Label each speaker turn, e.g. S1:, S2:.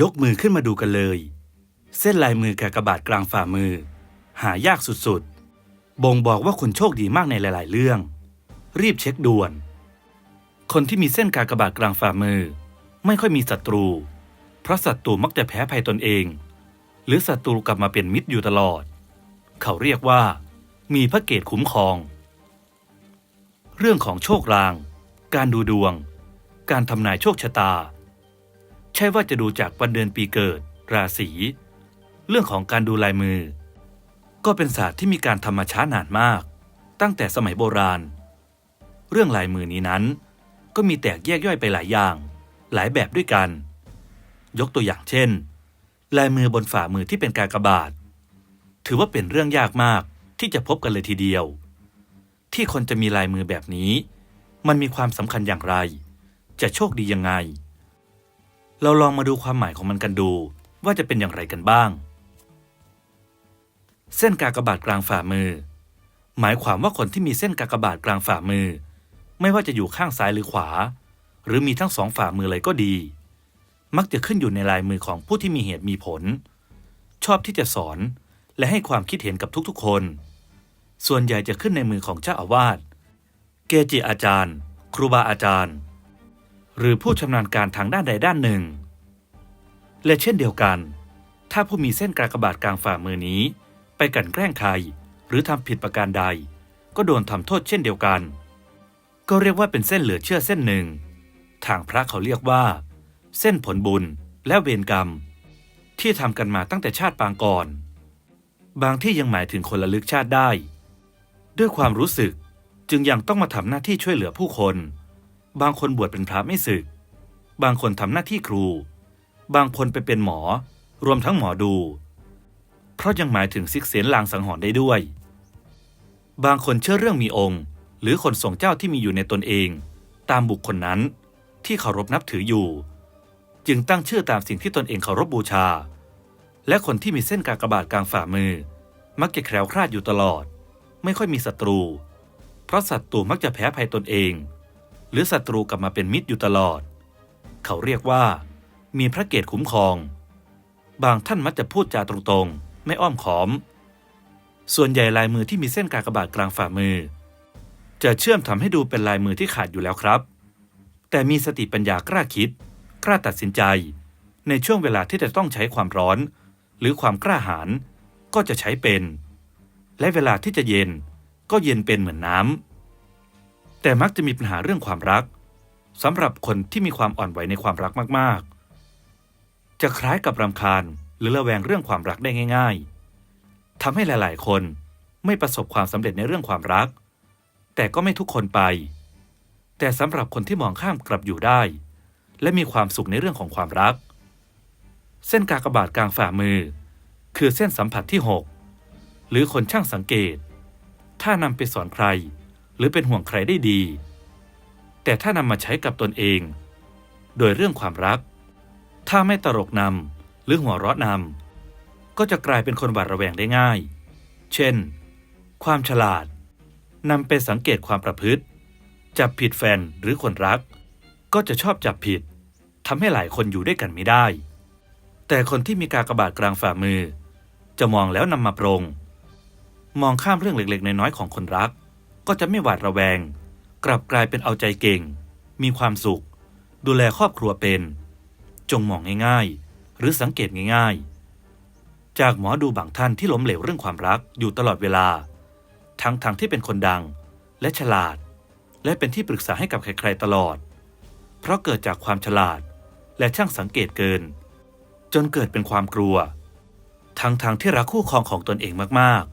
S1: ยกมือขึ้นมาดูกันเลย เส้นลายมือกากบาทกลางฝ่ามือ หายากสุดๆ บ่งบอกว่าคุณโชคดีมากในหลายๆ เรื่อง รีบเช็คด่วน คนที่มีเส้นกากบาทกลางฝ่ามือ ไม่ค่อยมีศัตรู เพราะศัตรูมักจะแพ้ภัยตนเอง หรือศัตรูกลับมาเป็นมิตรอยู่ตลอด เขาเรียกว่า มีพระเกตคุ้มครอง เรื่องของโชคลาง การดูดวง การทำนายโชคชะตา ใช่ว่าจะดูจากวันเดือนปีเกิด ราศี เรื่องของการดูลายมือ ก็เป็นศาสตร์ที่มีการทำมาช้านานมาก ตั้งแต่สมัยโบราณ เรื่องลายมือนี้นั้น ก็มีแตกแยกย่อยไปหลายอย่าง หลายแบบด้วยกัน ยกตัวอย่างเช่น ลายมือบนฝ่ามือที่เป็นกากบาท ถือว่าเป็นเรื่องยากมากที่จะพบกันเลยทีเดียว ที่คนจะมีลายมือแบบนี้ มันมีความสำคัญอย่างไร จะโชคดียังไง เราลองมาดูความหมายของมันกันดู ว่าจะเป็นอย่างไรกันบ้าง เส้นกากบาทกลางฝ่ามือ หมายความว่าคนที่มีเส้นกากบาทกลางฝ่ามือ ไม่ว่าจะอยู่ข้างซ้ายหรือขวา หรือมีทั้งสองฝ่ามือเลยก็ดี มักจะขึ้นอยู่ในลายมือของผู้ที่มีเหตุมีผล ชอบที่จะสอนและให้ความคิดเห็นกับทุกๆ คน ส่วนใหญ่จะขึ้นในมือของเจ้าอาวาส เกจิอาจารย์ ครูบาอาจารย์ หรือผู้ชำนาญการทางด้านใดด้านหนึ่ง และเช่นเดียวกัน ถ้าผู้มีเส้นกากบาทกลางฝ่ามือนี้ ไปกันแกล้งใครหรือทำผิดประการใด ก็โดนทำโทษเช่นเดียวกัน ก็เรียกว่าเป็นเส้นเหลือเชื่อเส้นหนึ่ง ทางพระเขาเรียกว่า เส้นผลบุญและเวรกรรม ที่ทำกันมาตั้งแต่ชาติปางก่อน บางที่ยังหมายถึงคนละลึกชาติได้ ด้วยความรู้สึกจึงยังต้องมาทำหน้าที่ช่วยเหลือผู้คน บางคนบวชเป็นพระไม่สึก บางคนทำหน้าที่ครู บางคนไปเป็นหมอ รวมทั้งหมอดู เพราะยังหมายถึงซิกเสียนลางสังหรณ์ได้ด้วย บางคนเชื่อเรื่องมีองค์ หรือคนส่งเจ้าที่มีอยู่ในตนเอง ตามบุคคลนั้นที่เคารพนับถืออยู่ จึงตั้งชื่อตามสิ่งที่ตนเองเคารพบูชา และคนที่มีเส้นกากบาทกลางฝ่ามือ มักจะแคล้วคลาดอยู่ตลอด ไม่ค่อยมีศัตรู เพราะศัตรูมักจะแพ้ภัยตนเอง รือศัตรูกลับมาเป็นมิตรอยู่ตลอด เขาเรียกว่า มีพระเกตคุ้มครอง บางท่านมักจะพูดจาตรงๆ ไม่อ้อมค้อม ส่วนใหญ่ลายมือที่มีเส้นกากบาทกลางฝ่ามือ จะเชื่อมทำให้ดูเป็นลายมือที่ขาดอยู่แล้วครับ แต่มีสติปัญญากล้าคิด กล้าตัดสินใจ ในช่วงเวลาที่จะต้องใช้ความร้อน หรือความกล้าหาญก็จะใช้เป็น และเวลาที่จะเย็นก็เย็นเป็นเหมือนน้ำ แต่มักจะมีปัญหาเรื่องความรักสำหรับคนที่มีความอ่อนไหวในความรักมากๆ จะคล้ายกับรำคาญหรือระแวงเรื่องความรักได้ง่าย ๆทำให้หลาย ๆ คนไม่ประสบความสำเร็จในเรื่องความรัก แต่ก็ไม่ทุกคนไป แต่สำหรับคนที่มองข้ามกลับอยู่ได้ และมีความสุขในเรื่องของความรัก เส้นกากบาทกลางฝ่ามือ คือเส้นสัมผัสที่ 6 หรือคนช่างสังเกต ถ้านำไปสอนใคร หรือเป็นห่วงใครได้ดี แต่ถ้านำมาใช้กับตนเอง โดยเรื่องความรัก ถ้าไม่ตลกนำหรือหัวเราะนำก็จะกลายเป็นคนหวาดระแวงได้ง่าย เช่น ความฉลาดนำไปสังเกตความประพฤติ จับผิดแฟนหรือคนรัก ก็จะชอบจับผิดทำให้หลายคนอยู่ด้วยกันไม่ได้ แต่คนที่มีกากบาทกลางฝ่ามือ จะมองแล้วนำมาปรง มองข้ามเรื่องเล็กๆ น้อยๆของคนรัก ก็จะไม่หวาดระแวง กลับกลายเป็นเอาใจเก่ง มีความสุข ดูแลครอบครัวเป็น จงมองง่ายๆ หรือสังเกตง่ายๆ จากหมอดูบางท่านที่ล้มเหลวเรื่องความรักอยู่ตลอดเวลา ทั้งทางที่เป็นคนดัง และฉลาด และเป็นที่ปรึกษาให้กับใครๆตลอด เพราะเกิดจากความฉลาด และช่างสังเกตเกิน จนเกิดเป็นความกลัวทั้งทางที่รักคู่ครองของตนเองมาก